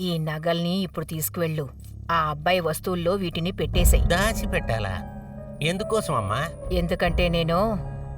ఈ నగల్ని ఇప్పుడు తీసుకువెళ్ళు. ఆ అబ్బాయి వస్తువుల్లో వీటిని పెట్టేశాయి దాచిపెట్టాలా? ఎందుకోసం అమ్మా ఎందుకంటే నేను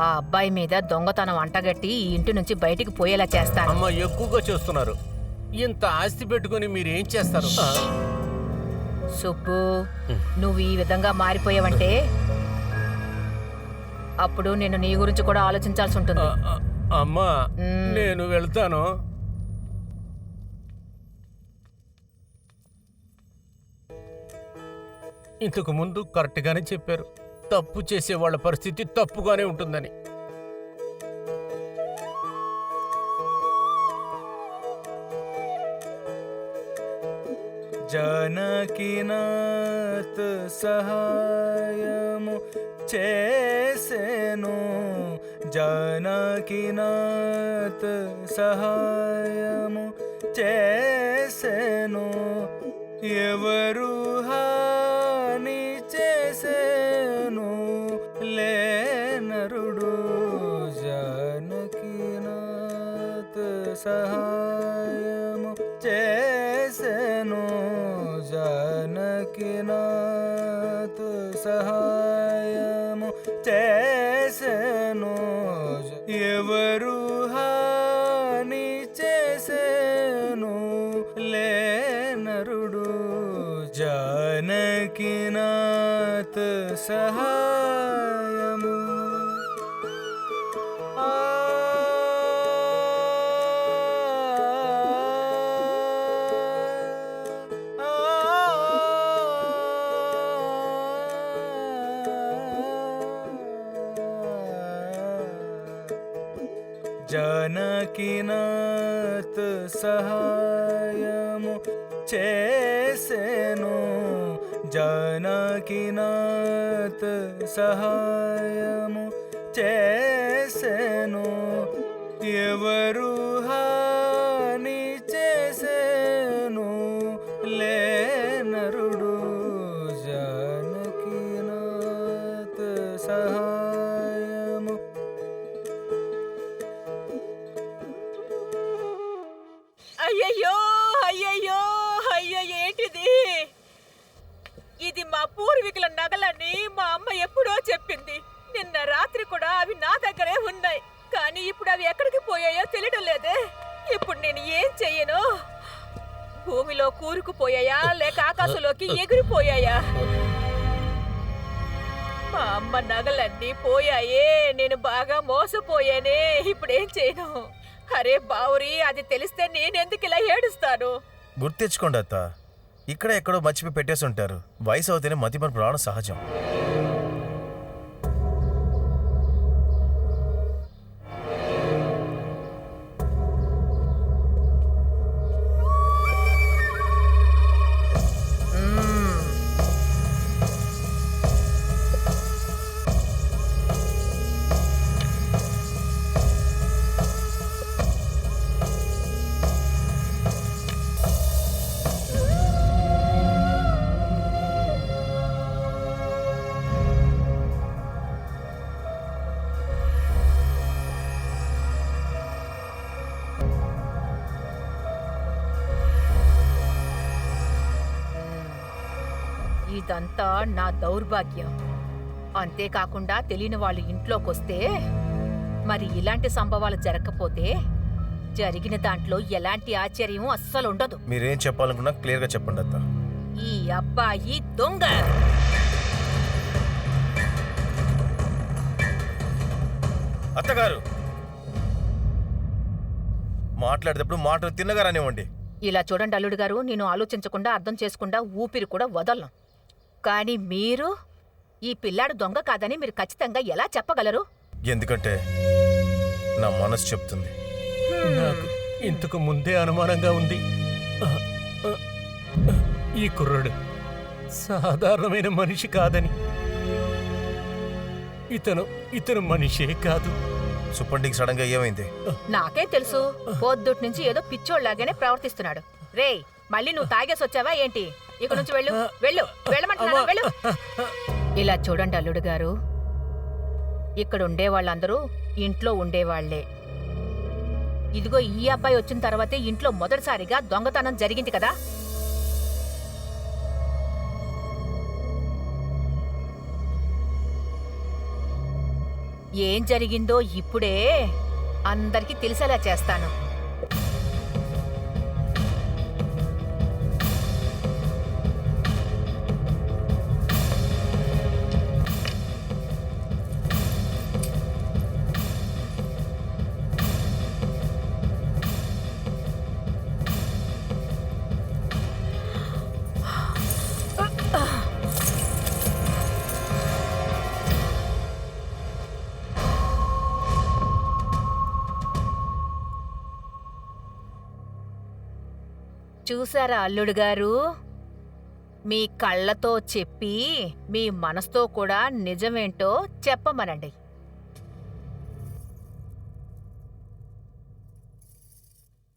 ఆ అబ్బాయి మీద దొంగతనం అంటగట్టి ఈ ఇంటి నుంచి బయటికి పోయేలా చేస్తాను. అమ్మ ఎక్కువగా చేస్తున్నారు. ఇంత ఆస్తి పెట్టుకుని మీరేం చేస్తారు? సుబ్బు నువ్వు ఈ విధంగా మారిపోయావంటే అప్పుడు నేను నీ గురించి కూడా ఆలోచించాల్సి ఉంటుంది. అమ్మా మ్మ్. నేను వెళ్తాను. ఇంతకు ముందు కరెక్ట్గానే చెప్పారు. తప్పు చేసే వాళ్ళ పరిస్థితి తప్పుగానే ఉంటుందని. జనకినాత్ సహాయము చేసేను. జనకినాత్ సహాయము చేసేను. ఎవరు సహాయము చేసెను జానకినాథ్ సహాయము చేసెను ఎవరు హాని చేసెను లేనరుడు జానకినాథ్ సహాయము జానకినాథ్ సహాయము చేసెను జానకినాథ్ సహాయము చేసెను ఎవరు నిన్న రాత్రి కూడా అవి నా దగ్గరే ఉన్నాయి. కానీ ఇప్పుడు అవి ఎక్కడికి పోయాయో తెలియడం లేదే. ఇప్పుడు నేను ఏం చెయ్యను? భూమిలో కూరుకుపోయాయా? లేక ఆకాశంలోకి ఎగిరిపోయాయా? మా అమ్మ నగలన్నీ పోయాయే. నేను బాగా మోసపోయానే. ఇప్పుడేం చేయను? అరే బావురి అది తెలిస్తే నేనెందుకు ఇలా ఏడుస్తాను? గుర్తించుకోండి అత్త. ఇక్కడ ఎక్కడో మర్చిపోయి పెట్టేసి ఉంటారు వయసు అవుతేనే మతిమరుపు రావడం సహజం. ఇదంతా నా దౌర్భాగ్యం. అంతేకాకుండా తెలియని వాళ్ళు ఇంట్లోకొస్తే మరి ఇలాంటి సంభవాలు జరగకపోతే జరిగిన దాంట్లో ఎలాంటి ఆశ్చర్యం అస్సలు ఉండదు. మీరేం చెప్పాలనుకున్నా క్లియర్గా చెప్పండి అత్త. ఈ అబ్బాయి దొంగ! అత్తగారు! మాట్లాడేటప్పుడు మాటలు తిన్నగా రానివ్వండి ఇలా చూడండి అల్లుడు గారు నేను ఆలోచించకుండా అర్థం చేసుకుండా ఊపిరి కూడా వదలను. కానీ మీరు? ఈ పిల్లాడు దొంగ కాదని మీరు ఖచ్చితంగా ఎలా చెప్పగలరు? ఎందుకంటే నా మనసు చెప్తుంది. నాకు ఇంతకు ముందే అనుమానంగా ఉంది. ఈ కుర్రాడు సాధారణమైన మనిషి కాదని. ఇతను ఇతను మనిషే కాదు. సుప్పంటికి సడన్గా ఏమైంది? నాకే తెలుసు. పొద్దుటి నుంచి ఏదో పిచ్చోళ్ళలాగానే ప్రవర్తిస్తున్నాడు. రేయ్ మళ్ళీ నువ్వు తాగేసి వచ్చావా ఏంటి? ఇక నుంచి వెళ్ళు. వెళ్ళు. వెళ్ళమంటున్నాను. వెళ్ళు. ఇలా చూడండి అల్లుడు గారు. ఇక్కడ ఉండే వాళ్ళందరూ ఇంట్లో ఉండేవాళ్ళే ఇదిగో ఈ అబ్బాయి వచ్చిన తర్వాతే ఇంట్లో మొదటిసారిగా దొంగతనం జరిగింది కదా. ఏం జరిగిందో ఇప్పుడే అందరికీ తెలిసేలా చేస్తాను. చూసారా అల్లుడు గారు? మీ కళ్ళతో చెప్పి మీ మనసుతో కూడా నిజమేంటో చెప్పమనండి.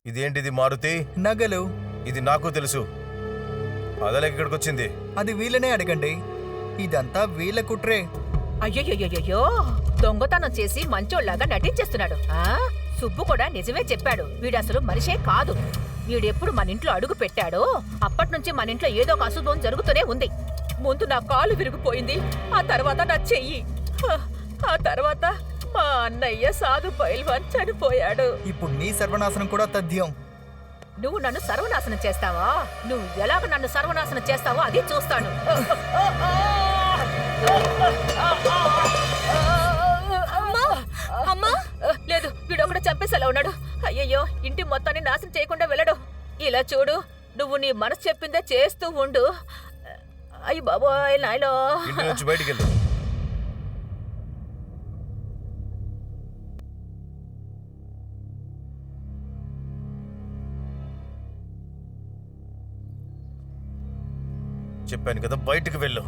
ఇదేంటిది మారుతి? నగలు. ఇది నాకు తెలుసు. అదలకి ఇక్కడికి వచ్చింది అది వీళ్ళనే అడగండి. ఇదంతా వీళ్ళ కుట్రే. అయ్యయ్యో దొంగతనం చేసి మంచోళ్ళగా నటించేస్తున్నాడు. ఆ? సుబ్బు కూడా నిజమే చెప్పాడు. వీడు అసలు మనిషే కాదు. వీడెప్పుడు మన ఇంట్లో అడుగు పెట్టాడో అప్పటి నుంచి మన ఇంట్లో ఏదో ఒక అశుభం జరుగుతూనే ఉంది ముందు నా కాలు విరిగిపోయింది ఆ తర్వాత నా చెయ్యి ఆ తర్వాత మా అన్నయ్య సాధు పైల్వాన్ చనిపోయాడు ఇప్పుడు నీ సర్వనాశనం కూడా తథ్యం నువ్వు నన్ను సర్వనాశనం చేస్తావా నువ్వు ఎలాగ నన్ను సర్వనాశనం చేస్తావో అది చూస్తాను అమ్మా లేదు వీడొకడు చంపేసేలా ఉన్నాడు అయ్యయ్యో ఇంటి మొత్తాన్ని నాశనం చేయకుండా ఇలా చూడు నువ్వు నీ మనసు చెప్పిందే చేస్తూ ఉండు. అయ్యి బాబోయ్ నాయలో ఇంటి నుంచి బయటికి వెళ్ళు చెప్పాను కదా బయటికి వెళ్ళు.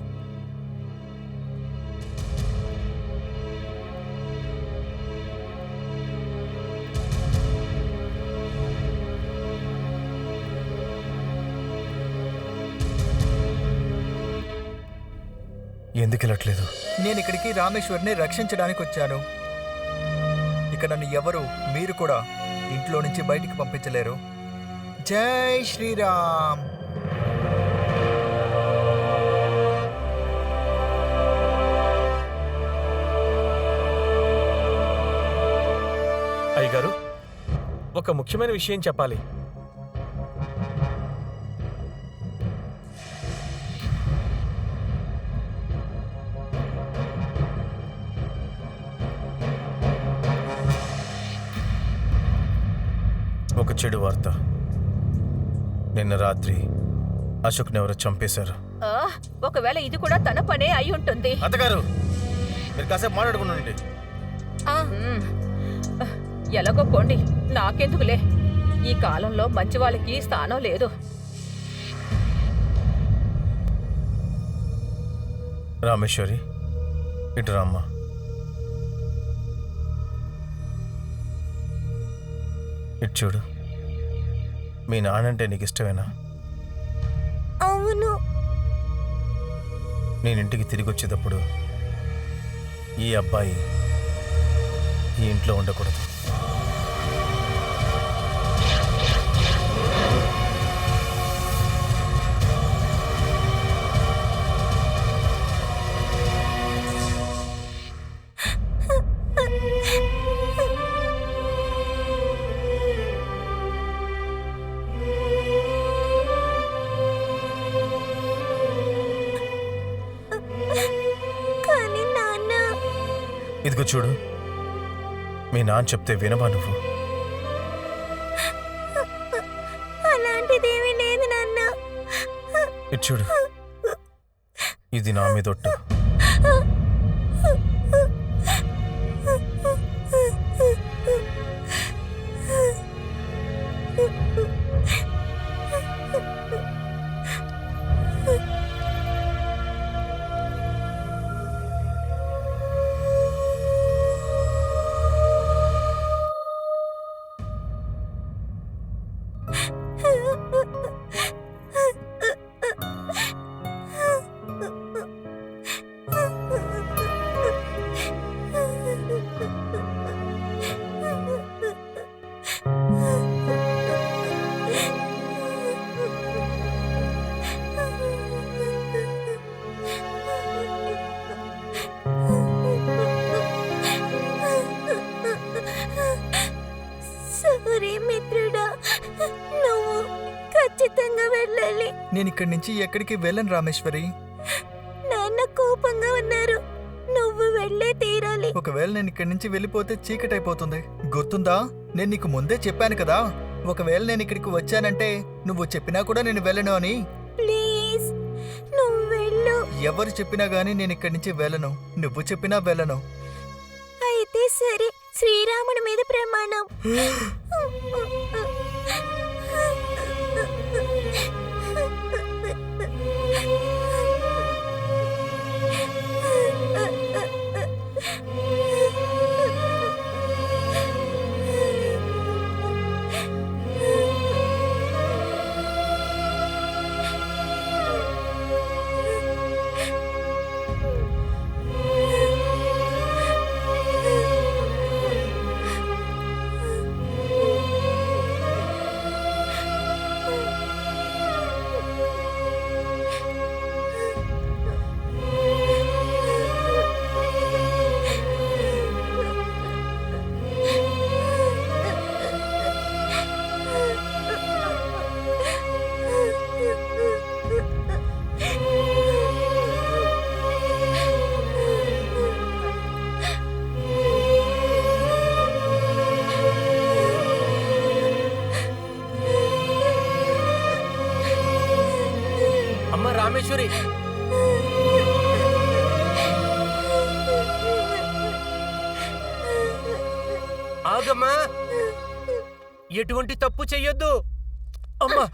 ఎందుకు వెళ్ళట్లేదు? నేను ఇక్కడికి రామేశ్వర్ని రక్షించడానికి వచ్చాను. ఇక నన్ను ఎవరు మీరు కూడా ఇంట్లో నుంచి బయటికి పంపించలేరు. జై శ్రీరామ్! అయ్యగారు ఒక ముఖ్యమైన విషయం చెప్పాలి. చెడు వార్త. నిన్న రాత్రి అశోక్ని ఎవరో చంపేశారు. ఆ, ఒకవేళ ఇది కూడా తన పనే అయి ఉంటుంది. అత్తగారు మీరు కాసేపు మాట్లాడుకున్నాండి మ్మ్. ఎలాగో పోండి నాకెందుకులే. ఈ కాలంలో మంచి వాళ్ళకి స్థానం లేదు. రామేశ్వరి ఇటు రామ్మా. ఇటు చూడు. మీ నాన్నంటే నీకు ఇష్టమేనా అవును. నేను ఇంటికి తిరిగి వచ్చేటప్పుడు ఈ అబ్బాయి ఈ ఇంట్లో ఉండకూడదు. ఇదిగో చూడు. మీ నాన్న చెప్తే వినవా నువ్వు? అలాంటిదేమీ లేదు నాన్న. ఇటు చూడు. ఇది నా మీద ఒట్టు. ఇక్కడి నుంచి ఎక్కడికి వెళ్ళను రామేశ్వరి. నాన్న కోపంగా ఉన్నారు. నువ్వు వెళ్ళే తీరాలి. ఒకవేళ నేను ఇక్కడి నుంచి వెళ్ళిపోతే చీకటి అయిపోతుంది గుర్తుందా? నేను నీకు ముందే చెప్పాను కదా. ఒకవేళ నేను ఇక్కడికి వచ్చానంటే నువ్వు చెప్పినా కూడా నేను వెళ్ళను అని. ప్లీజ్ నువ్వు వెళ్ళు. ఎవరు చెప్పినా గానీ నేను ఇక్కడి నుంచి వెళ్ళను. నువ్వు చెప్పినా వెళ్ళను. అయితే సరే శ్రీరాముడి మీద ప్రమాణం. రామేశ్వరి ఆగమ్మా. ఎటువంటి తప్పు చెయ్యొద్దు. అమ్మా.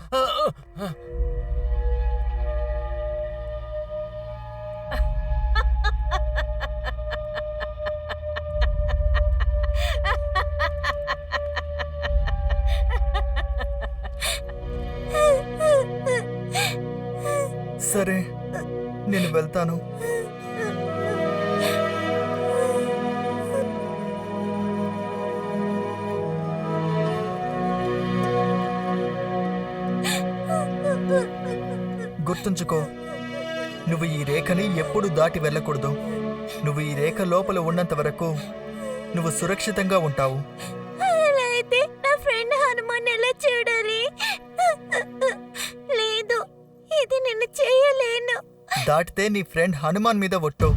సరే నేను వెళ్తాను. గుర్తుంచుకో నువ్వు ఈ రేఖని ఎప్పుడు దాటి వెళ్ళకూడదు. నువ్వు ఈ రేఖ లోపల ఉన్నంత వరకు నువ్వు సురక్షితంగా ఉంటావు. దాటితే నీ ఫ్రెండ్ హనుమాన్ మీద ఒట్టు.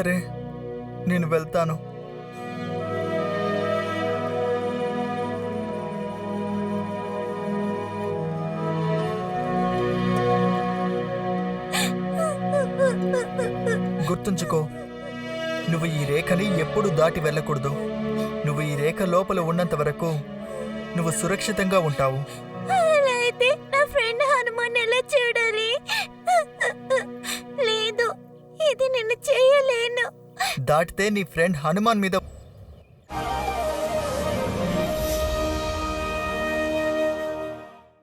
సరే నేను వెళ్తాను. గుర్తుంచుకో నువ్వు ఈ రేఖని ఎప్పుడు దాటి వెళ్ళకూడదు. నువ్వు ఈ రేఖ లోపల ఉన్నంత వరకు నువ్వు సురక్షితంగా ఉంటావు. దాటితే నీ ఫ్రెండ్ హనుమాన్ మీద